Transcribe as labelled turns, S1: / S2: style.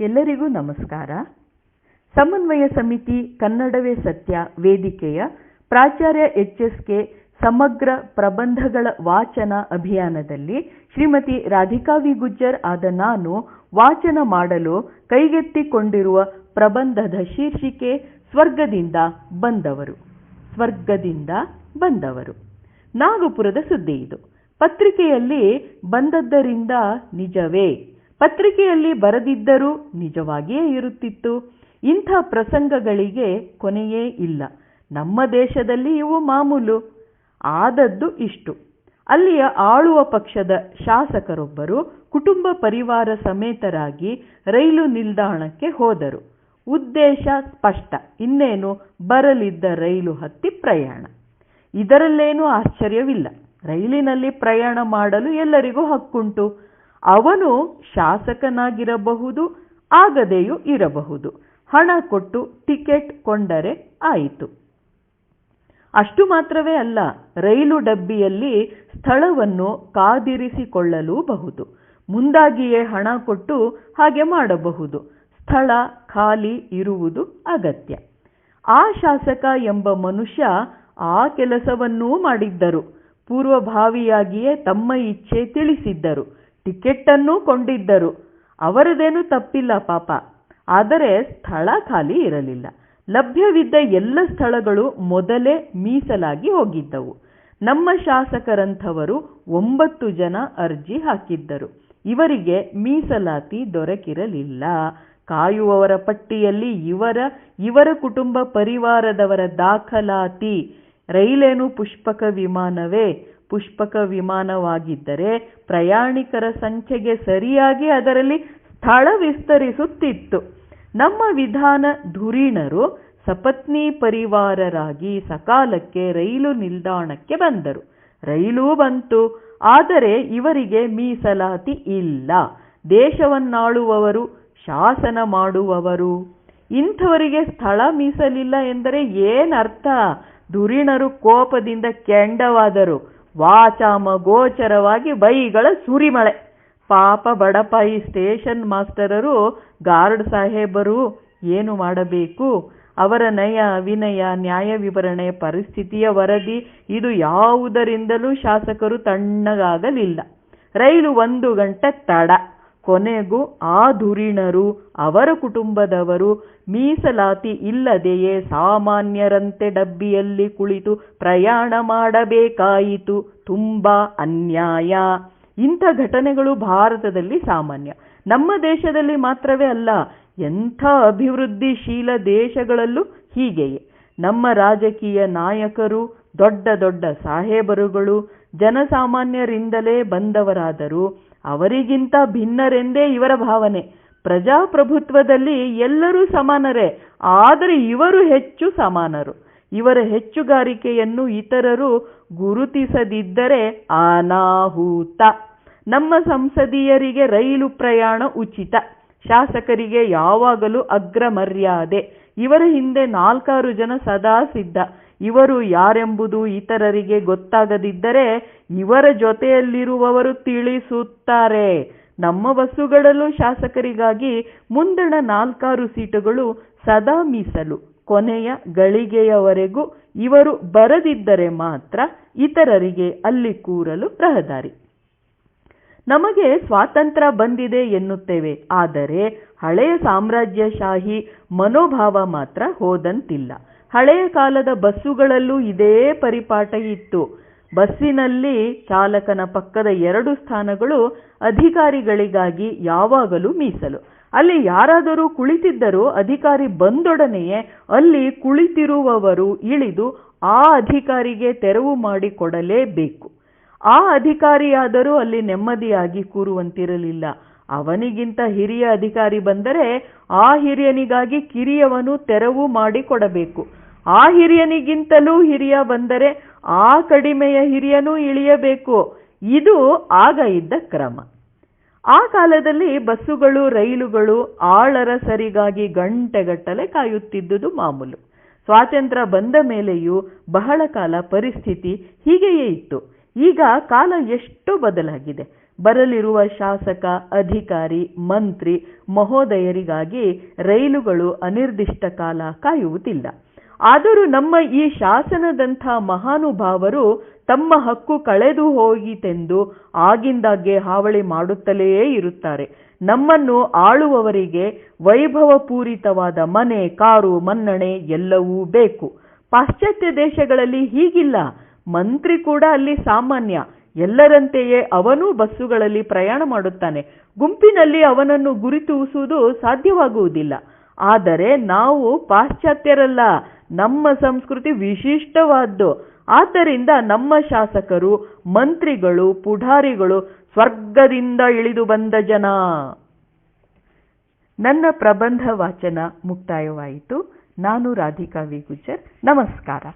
S1: ಎಲ್ಲರಿಗೂ ನಮಸ್ಕಾರ. ಸಮನ್ವಯ ಸಮಿತಿ ಕನ್ನಡವೇ ಸತ್ಯ ವೇದಿಕೆಯ ಪ್ರಾಚಾರ್ಯ ಎಚ್ ಎಸ್ ಕೆ ಸಮಗ್ರ ಪ್ರಬಂಧಗಳ ವಾಚನ ಅಭಿಯಾನದಲ್ಲಿ ಶ್ರೀಮತಿ ರಾಧಿಕಾ ವಿ. ಗುಜ್ಜರ್ ಆದ ನಾನು ವಾಚನ ಮಾಡಲು ಕೈಗೆತ್ತಿಕೊಂಡಿರುವ ಪ್ರಬಂಧದ ಶೀರ್ಷಿಕೆ ಸ್ವರ್ಗದಿಂದ ಬಂದವರು. ಸ್ವರ್ಗದಿಂದ ಬಂದವರು. ನಾಗಪುರದ ಸುದ್ದಿ ಇದು. ಪತ್ರಿಕೆಯಲ್ಲಿ ಬಂದದ್ದರಿಂದ ನಿಜವೇ ಪತ್ರಿಕೆಯಲ್ಲಿ ಬರೆದಿದ್ದರೂ ನಿಜವಾಗಿಯೇ ಇರುತ್ತಿತ್ತು. ಇಂಥ ಪ್ರಸಂಗಗಳಿಗೆ ಕೊನೆಯೇ ಇಲ್ಲ. ನಮ್ಮ ದೇಶದಲ್ಲಿ ಇವು ಮಾಮೂಲು. ಆದದ್ದು ಇಷ್ಟು. ಅಲ್ಲಿಯ ಆಳುವ ಪಕ್ಷದ ಶಾಸಕರೊಬ್ಬರು ಕುಟುಂಬ ಪರಿವಾರ ಸಮೇತರಾಗಿ ರೈಲು ನಿಲ್ದಾಣಕ್ಕೆ ಹೋದರು. ಉದ್ದೇಶ ಸ್ಪಷ್ಟ. ಇನ್ನೇನು? ಬರಲಿದ್ದ ರೈಲು ಹತ್ತಿ ಪ್ರಯಾಣ. ಇದರಲ್ಲೇನೂ ಆಶ್ಚರ್ಯವಿಲ್ಲ. ರೈಲಿನಲ್ಲಿ ಪ್ರಯಾಣ ಮಾಡಲು ಎಲ್ಲರಿಗೂ ಹಕ್ಕುಂಟು. ಅವನು ಶಾಸಕನಾಗಿರಬಹುದು, ಆಗದೆಯೂ ಇರಬಹುದು. ಹಣ ಕೊಟ್ಟು ಟಿಕೆಟ್ ಕೊಂಡರೆ ಆಯಿತು. ಅಷ್ಟು ಮಾತ್ರವೇ ಅಲ್ಲ, ರೈಲು ಡಬ್ಬಿಯಲ್ಲಿ ಸ್ಥಳವನ್ನು ಕಾದಿರಿಸಿಕೊಳ್ಳಲೂಬಹುದು. ಮುಂದಾಗಿಯೇ ಹಣ ಕೊಟ್ಟು ಹಾಗೆ ಮಾಡಬಹುದು. ಸ್ಥಳ ಖಾಲಿ ಇರುವುದು ಅಗತ್ಯ. ಆ ಶಾಸಕ ಎಂಬ ಮನುಷ್ಯ ಆ ಕೆಲಸವನ್ನೂ ಮಾಡಿದ್ದರು. ಪೂರ್ವಭಾವಿಯಾಗಿಯೇ ತಮ್ಮ ಇಚ್ಛೆ ತಿಳಿಸಿದ್ದರು. ಟಿಕೆಟ್ಟನ್ನೂ ಕೊಂಡಿದ್ದರು. ಅವರದೇನು ತಪ್ಪಿಲ್ಲ ಪಾಪ. ಆದರೆ ಸ್ಥಳ ಖಾಲಿ ಇರಲಿಲ್ಲ. ಲಭ್ಯವಿದ್ದ ಎಲ್ಲ ಸ್ಥಳಗಳು ಮೊದಲೇ ಮೀಸಲಾಗಿ ಹೋಗಿದ್ದವು. ನಮ್ಮ ಶಾಸಕರಂಥವರು ಒಂಬತ್ತು ಜನ ಅರ್ಜಿ ಹಾಕಿದ್ದರು. ಇವರಿಗೆ ಮೀಸಲಾತಿ ದೊರಕಿರಲಿಲ್ಲ. ಕಾಯುವವರ ಪಟ್ಟಿಯಲ್ಲಿ ಇವರ ಇವರ ಕುಟುಂಬ ಪರಿವಾರದವರ ದಾಖಲಾತಿ. ರೈಲೇನು ಪುಷ್ಪಕ ವಿಮಾನವೇ? ಪುಷ್ಪಕ ವಿಮಾನವಾಗಿದ್ದರೆ ಪ್ರಯಾಣಿಕರ ಸಂಖ್ಯೆಗೆ ಸರಿಯಾಗಿ ಅದರಲ್ಲಿ ಸ್ಥಳ ವಿಸ್ತರಿಸುತ್ತಿತ್ತು. ನಮ್ಮ ವಿಧಾನ ಧುರೀಣರು ಸಪತ್ನಿ ಪರಿವಾರರಾಗಿ ಸಕಾಲಕ್ಕೆ ರೈಲು ನಿಲ್ದಾಣಕ್ಕೆ ಬಂದರು. ರೈಲೂ ಬಂತು, ಆದರೆ ಇವರಿಗೆ ಮೀಸಲಾತಿ ಇಲ್ಲ. ದೇಶವನ್ನಾಳುವವರು, ಶಾಸನ ಮಾಡುವವರು. ಇಂಥವರಿಗೆ ಸ್ಥಳ ಮೀಸಲಿಲ್ಲ ಎಂದರೆ ಏನರ್ಥ ಧುರೀಣರು ಕೋಪದಿಂದ ಕೆಂಡವಾದರು. ವಾಚಾಮ ಗೋಚರವಾಗಿ ಬೈಗಳ ಸುರಿಮಳೆ. ಪಾಪ ಬಡಪಾಯಿ ಸ್ಟೇಷನ್ ಮಾಸ್ಟರರು, ಗಾರ್ಡ್ ಸಾಹೇಬರು ಏನು ಮಾಡಬೇಕು? ಅವರ ನಯ ವಿನಯ ನ್ಯಾಯ ವಿವರಣೆ ಪರಿಸ್ಥಿತಿಯ ವರದಿ ಇದು ಯಾವುದರಿಂದಲೂ ಶಾಸಕರು ತಣ್ಣಗಾಗಲಿಲ್ಲ. ರೈಲು ಒಂದು ಗಂಟೆ ತಡ. ಕೊನೆಗೂ ಆ ಧುರೀಣರು ಅವರ ಕುಟುಂಬದವರು ಮೀಸಲಾತಿ ಇಲ್ಲದೆಯೇ ಸಾಮಾನ್ಯರಂತೆ ಡಬ್ಬಿಯಲ್ಲಿ ಕುಳಿತು ಪ್ರಯಾಣ ಮಾಡಬೇಕಾಯಿತು. ತುಂಬ ಅನ್ಯಾಯ. ಇಂಥ ಘಟನೆಗಳು ಭಾರತದಲ್ಲಿ ಸಾಮಾನ್ಯ. ನಮ್ಮ ದೇಶದಲ್ಲಿ ಮಾತ್ರವೇ ಅಲ್ಲ, ಎಂಥ ಅಭಿವೃದ್ಧಿಶೀಲ ದೇಶಗಳಲ್ಲೂ ಹೀಗೆಯೇ. ನಮ್ಮ ರಾಜಕೀಯ ನಾಯಕರು, ದೊಡ್ಡ ದೊಡ್ಡ ಸಾಹೇಬರುಗಳು, ಜನಸಾಮಾನ್ಯರಿಂದಲೇ ಬಂದವರಾದರೂ. ಅವರಿಗಿಂತ ಭಿನ್ನರೆಂದೇ ಇವರ ಭಾವನೆ. ಪ್ರಜಾಪ್ರಭುತ್ವದಲ್ಲಿ ಎಲ್ಲರೂ ಸಮಾನರೇ, ಆದರೆ ಇವರು ಹೆಚ್ಚು ಸಮಾನರು. ಇವರ ಹೆಚ್ಚುಗಾರಿಕೆಯನ್ನು ಇತರರು ಗುರುತಿಸದಿದ್ದರೆ ಅನಾಹುತ. ನಮ್ಮ ಸಂಸದೀಯರಿಗೆ ರೈಲು ಪ್ರಯಾಣ ಉಚಿತ. ಶಾಸಕರಿಗೆ ಯಾವಾಗಲೂ ಅಗ್ರ ಮರ್ಯಾದೆ ಇವರ ಹಿಂದೆ ನಾಲ್ಕಾರು ಜನ ಸದಾ ಸಿದ್ಧ. ಇವರು ಯಾರೆಂಬುದು ಇತರರಿಗೆ ಗೊತ್ತಾಗದಿದ್ದರೆ ಇವರ ಜೊತೆಯಲ್ಲಿರುವವರು ತಿಳಿಸುತ್ತಾರೆ. ನಮ್ಮ ಬಸ್ಸುಗಳಲ್ಲೂ ಶಾಸಕರಿಗಾಗಿ ಮುಂದಣ ನಾಲ್ಕಾರು ಸೀಟುಗಳು ಸದಾ ಮೀಸಲು. ಕೊನೆಯ ಗಳಿಗೆಯವರೆಗೂ ಇವರು ಬರದಿದ್ದರೆ ಮಾತ್ರ ಇತರರಿಗೆ ಅಲ್ಲಿ ಕೂರಲು ರಹದಾರಿ. ನಮಗೆ ಸ್ವಾತಂತ್ರ್ಯ ಬಂದಿದೆ ಎನ್ನುತ್ತೇವೆ, ಆದರೆ ಹಳೆಯ ಸಾಮ್ರಾಜ್ಯಶಾಹಿ ಮನೋಭಾವ ಮಾತ್ರ ಹೋದಂತಿಲ್ಲ. ಹಳೆಯ ಕಾಲದ ಬಸ್ಸುಗಳಲ್ಲೂ ಇದೇ ಪರಿಪಾಠ ಇತ್ತು. ಬಸ್ಸಿನಲ್ಲಿ ಚಾಲಕನ ಪಕ್ಕದ ಎರಡು ಸ್ಥಾನಗಳು ಅಧಿಕಾರಿಗಳಿಗಾಗಿ ಯಾವಾಗಲೂ ಮೀಸಲು. ಅಲ್ಲಿ ಯಾರಾದರೂ ಕುಳಿತಿದ್ದರೂ ಅಧಿಕಾರಿ ಬಂದೊಡನೆಯೇ ಅಲ್ಲಿ ಕುಳಿತಿರುವವರು ಇಳಿದು ಆ ಅಧಿಕಾರಿಗೆ ತೆರವು ಮಾಡಿಕೊಡಲೇಬೇಕು. ಆ ಅಧಿಕಾರಿಯಾದರೂ ಅಲ್ಲಿ ನೆಮ್ಮದಿಯಾಗಿ ಕೂರುವಂತಿರಲಿಲ್ಲ. ಅವನಿಗಿಂತ ಹಿರಿಯ ಅಧಿಕಾರಿ ಬಂದರೆ ಆ ಹಿರಿಯನಿಗಾಗಿ ಕಿರಿಯವನು ತೆರವು ಮಾಡಿಕೊಡಬೇಕು. ಆ ಹಿರಿಯನಿಗಿಂತಲೂ ಹಿರಿಯ ಬಂದರೆ ಆ ಕಡಿಮೆಯ ಹಿರಿಯನೂ ಇಳಿಯಬೇಕು. ಇದು ಆಗ ಇದ್ದ ಕ್ರಮ. ಆ ಕಾಲದಲ್ಲಿ ಬಸ್ಸುಗಳು, ರೈಲುಗಳು ಆಳರ ಸರಿಗಾಗಿ ಗಂಟೆಗಟ್ಟಲೆ ಕಾಯುತ್ತಿದ್ದುದು ಮಾಮೂಲು. ಸ್ವಾತಂತ್ರ್ಯ ಬಂದ ಮೇಲೆಯೂ ಬಹಳ ಕಾಲ ಪರಿಸ್ಥಿತಿ ಹೀಗೆಯೇ ಇತ್ತು. ಈಗ ಕಾಲ ಎಷ್ಟು ಬದಲಾಗಿದೆ. ಬರಲಿರುವ ಶಾಸಕ, ಅಧಿಕಾರಿ, ಮಂತ್ರಿ, ಮಹೋದಯರಿಗಾಗಿ ರೈಲುಗಳು ಅನಿರ್ದಿಷ್ಟ ಕಾಲ ಕಾಯುವುದಿಲ್ಲ. ಆದರೂ ನಮ್ಮ ಈ ಶಾಸನದಂಥ ಮಹಾನುಭಾವರು ತಮ್ಮ ಹಕ್ಕು ಕಳೆದು ಹೋಗಿತೆಂದು ಆಗಿಂದಾಗ್ಗೆ ಹಾವಳಿ ಮಾಡುತ್ತಲೇ ಇರುತ್ತಾರೆ. ನಮ್ಮನ್ನು ಆಳುವವರಿಗೆ ವೈಭವಪೂರಿತವಾದ ಮನೆ, ಕಾರು, ಮನ್ನಣೆ ಎಲ್ಲವೂ ಬೇಕು. ಪಾಶ್ಚಾತ್ಯ ದೇಶಗಳಲ್ಲಿ ಹೀಗಿಲ್ಲ. ಮಂತ್ರಿ ಕೂಡ ಅಲ್ಲಿ ಸಾಮಾನ್ಯ. ಎಲ್ಲರಂತೆಯೇ ಅವನೂ ಬಸ್ಸುಗಳಲ್ಲಿ ಪ್ರಯಾಣ ಮಾಡುತ್ತಾನೆ. ಗುಂಪಿನಲ್ಲಿ ಅವನನ್ನು ಗುರುತಿಸುವುದು ಸಾಧ್ಯವಾಗುವುದಿಲ್ಲ. ಆದರೆ ನಾವು ಪಾಶ್ಚಾತ್ಯರಲ್ಲ. ನಮ್ಮ ಸಂಸ್ಕೃತಿ ವಿಶಿಷ್ಟವಾದ್ದು. ಆದ್ದರಿಂದ ನಮ್ಮ ಶಾಸಕರು, ಮಂತ್ರಿಗಳು, ಪುಢಾರಿಗಳು ಸ್ವರ್ಗದಿಂದ ಇಳಿದು ಬಂದ ಜನ. ನನ್ನ ಪ್ರಬಂಧ ವಾಚನ ಮುಕ್ತಾಯವಾಯಿತು. ನಾನು ರಾಧಿಕಾ ವಿ. ನಮಸ್ಕಾರ.